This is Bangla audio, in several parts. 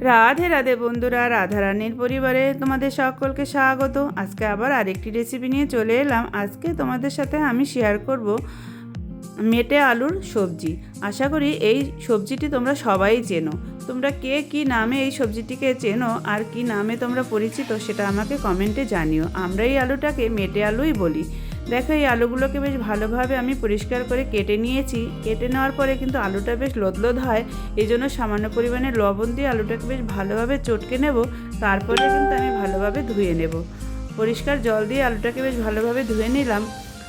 রাধে রাধে বন্ধুরা রাধারানীর পরিবারে তোমাদের সকলকে স্বাগত। আজকে আবার আরেকটি রেসিপি নিয়ে চলে এলাম। আজকে তোমাদের সাথে আমি শেয়ার করব মেটে আলুর সবজি। আশা করি এই সবজিটি তোমরা সবাই চেনো। তোমরা কে কি নামে এই সবজিটিকে চেনো আর কি নামে তোমরা পরিচিত সেটা আমাকে কমেন্টে জানিও। আমরা এই আলুটাকে মেটে আলুই বলি। দেখো, এই আলুগুলোকে বেশ ভালোভাবে আমি পরিষ্কার করে কেটে নিয়েছি। কেটে নেওয়ার পরে কিন্তু আলুটা বেশ লোদলোদ হয়। এই জন্য সামান্য পরিমাণে লবণ দিয়ে আলুটাকে বেশ ভালোভাবে চটকে নেব। তারপরে কিন্তু আমি ভালোভাবে ধুয়ে নেব। পরিষ্কার জল দিয়ে আলুটাকে বেশ ভালোভাবে ধুয়ে নিলাম।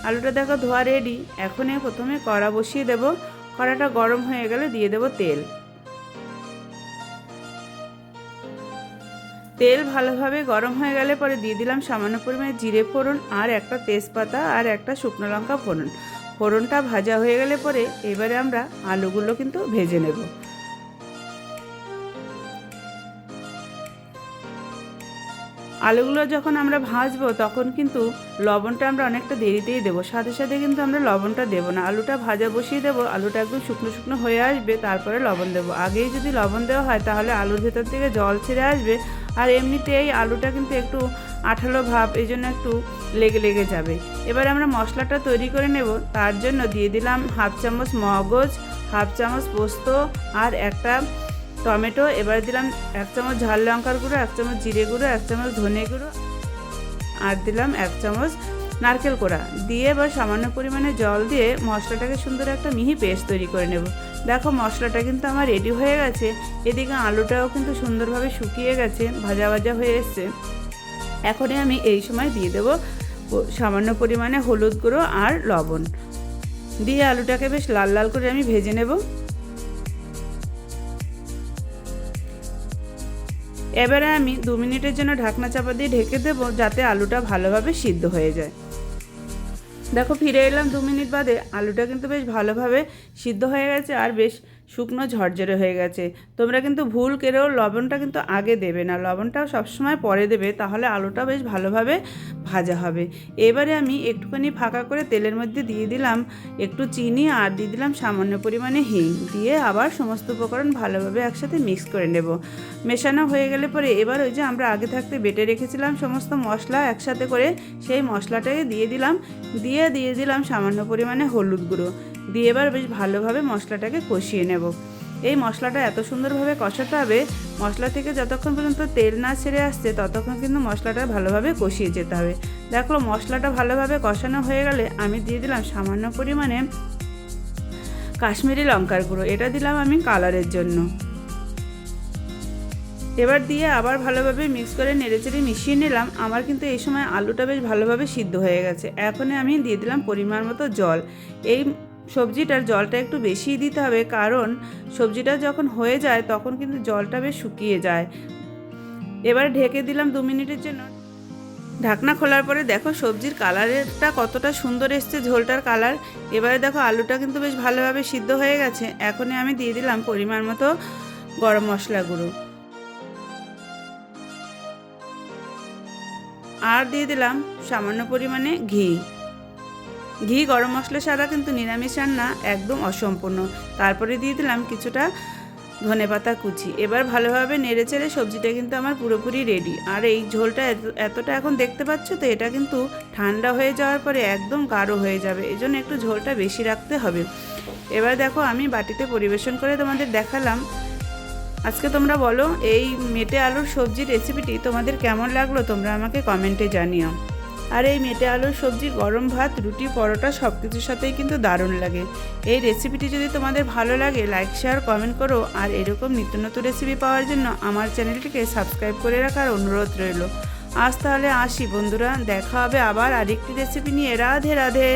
আলুটা দেখো ধোয়া রেডি এখনই প্রথমে কড়া বসিয়ে দেব। কড়াটা গরম হয়ে গেলে দিয়ে দেব তেল। তেল ভালোভাবে গরম হয়ে গেলে পরে দিয়ে দিলাম সামান্য পরিমাণে জিরে ফোড়ন আর একটা তেজপাতা আর একটা শুকনো লঙ্কা ফোড়ন। ফোড়নটা ভাজা হয়ে গেলে পরে এবারে আমরা আলুগুলো কিন্তু ভেজে নেব। আলুগুলো যখন আমরা ভাজবো তখন কিন্তু লবণটা আমরা অনেকটা দেরিতেই দেবো, সাথে সাথে কিন্তু আমরা লবণটা দেবো না। আলুটা ভাজা বসিয়ে দেবো, আলুটা একদম শুকনো শুকনো হয়ে আসবে, তারপরে লবণ দেবো। আগেই যদি লবণ দেওয়া হয় তাহলে আলুর ভেতর থেকে জল ছেড়ে আসবে আর এমনিতে এই আলুটা কিন্তু একটু আঠালো ভাব, এই জন্য একটু লেগে লেগে যাবে। এবার আমরা মশলাটা তৈরি করে নেব। তার জন্য দিয়ে দিলাম হাফ চামচ মগজ, হাফ চামচ পোস্ত আর একটা টমেটো। এবার দিলাম এক চামচ ঝাল লঙ্কার গুঁড়ো, এক চামচ জিরে গুঁড়ো, এক চামচ ধনে গুঁড়ো। আর দিলাম এক চামচ নারকেল কোড়া। দিয়ে বা সামান্য পরিমাণে জল দিয়ে মশলাটাকে সুন্দর একটা মিহি পেস্ট তৈরি করে নেব। দেখো, মশলাটা কিন্তু আমার রেডি হয়ে গেছে। এদিকে আলুটাও কিন্তু সুন্দরভাবে শুকিয়ে গেছে, ভাজা ভাজা হয়ে এসছে। এখনই আমি এই সময় দিয়ে দেবো সামান্য পরিমাণে হলুদ গুঁড়ো আর লবণ। দিয়ে আলুটাকে বেশ লাল লাল করে আমি ভেজে নেব। এবারে আমি দু মিনিটের জন্য ঢাকনা চাপা দিয়ে ঢেকে দেবো যাতে আলুটা ভালোভাবে সিদ্ধ হয়ে যায়। দেখো, ফিরে এলাম দু মিনিট বাদে। আলুটা কিন্তু বেশ ভালোভাবে সিদ্ধ হয়ে গেছে আর বেশ শুকনো ঝরঝরে হয়ে গেছে। তোমরা কিন্তু ভুল কেড়েও লবণটা কিন্তু আগে দেবে না। লবণটাও সবসময় পরে দেবে, তাহলে আলুটা বেশ ভালোভাবে ভাজা হবে। এবারে আমি একটুখানি ফাঁকা করে তেলের মধ্যে দিয়ে দিলাম একটু চিনি আর দিয়ে দিলাম সামান্য পরিমাণে হিং। দিয়ে আবার সমস্ত উপকরণ ভালোভাবে একসাথে মিক্স করে নেব। মেশানো হয়ে গেলে পরে এবার ওই যে আমরা আগে থাকতে বেটে রেখেছিলাম সমস্ত মশলা একসাথে করে, সেই মশলাটাকে দিয়ে দিলাম। দিয়ে দিয়ে দিলাম সামান্য পরিমাণে হলুদ গুঁড়ো। দিয়ে এবার বেশ ভালোভাবে মশলাটাকে কষিয়ে নেব। এই মশলাটা এত সুন্দরভাবে কষাতে হবে, মশলা থেকে যতক্ষণ পর্যন্ত তেল না ছেড়ে আসছে, ততক্ষণ কিন্তু মশলাটা ভালোভাবে কষিয়ে যেতে হবে। দেখো, মশলাটা ভালোভাবে কষানো হয়ে গেলে আমি দিয়ে দিলাম সামান্য পরিমাণে কাশ্মীরি লঙ্কার গুঁড়ো। এটা দিলাম আমি কালারের জন্য। এবার দিয়ে আবার ভালোভাবে মিক্স করে নেড়েচেড়ে মিশিয়ে নিলাম। আমার কিন্তু এই সময় আলুটা বেশ ভালোভাবে সিদ্ধ হয়ে গেছে। এখনই আমি দিয়ে দিলাম পরিমাণ মতো জল। এই সবজিটার জলটা একটু বেশি দিতে হবে, কারণ সবজিটা যখন হয়ে যায় তখন কিন্তু জলটা বেশ শুকিয়ে যায়। এবার ঢেকে দিলাম দু মিনিটের জন্য। ঢাকনা খোলার পরে দেখো সবজির কালারটা কতটা সুন্দর এসছে, ঝোলটার কালার। এবারে দেখো আলুটা কিন্তু বেশ ভালোভাবে সিদ্ধ হয়ে গেছে। এখনই আমি দিয়ে দিলাম পরিমাণ মতো গরম মশলা গুঁড়ো। আর দিয়ে দিলাম সামান্য পরিমাণে ঘি। ঘি, গরম মশলা ছাড়া কিন্তু নিরামিষ রান্না একদম অসম্পূর্ণ। তারপরে দিয়ে দিলাম কিছুটা ধনে পাতা কুচি। এবার ভালোভাবে নেড়ে চেড়ে সবজিটা কিন্তু আমার পুরোপুরি রেডি আর এই ঝোলটা এতটা এখন দেখতে পাচ্ছ তো, এটা কিন্তু ঠান্ডা হয়ে যাওয়ার পরে একদম গাঢ় হয়ে যাবে। এই জন্য একটু ঝোলটা বেশি রাখতে হবে। এবার দেখো, আমি বাটিতে পরিবেশন করে তোমাদের দেখালাম। আজকে তোমরা বলো, এই মেটে আলুর সবজির রেসিপিটি তোমাদের কেমন লাগল? তোমরা আমাকে কমেন্টে জানিও। আর এই মেটে আলুর সবজি, গরম ভাত, রুটি, পরোটা সব কিছুর সাথেই কিন্তু দারুণ লাগে। এই রেসিপিটি যদি তোমাদের ভালো লাগে লাইক শেয়ার কমেন্ট করো। আর এরকম নিত্য নতুন রেসিপি পাওয়ার জন্য আমার চ্যানেলটিকে সাবস্ক্রাইব করে রাখার অনুরোধ রইল। আজ তাহলে আসি বন্ধুরা, দেখা হবে আবার আরেকটি রেসিপি নিয়ে। রাধে রাধে।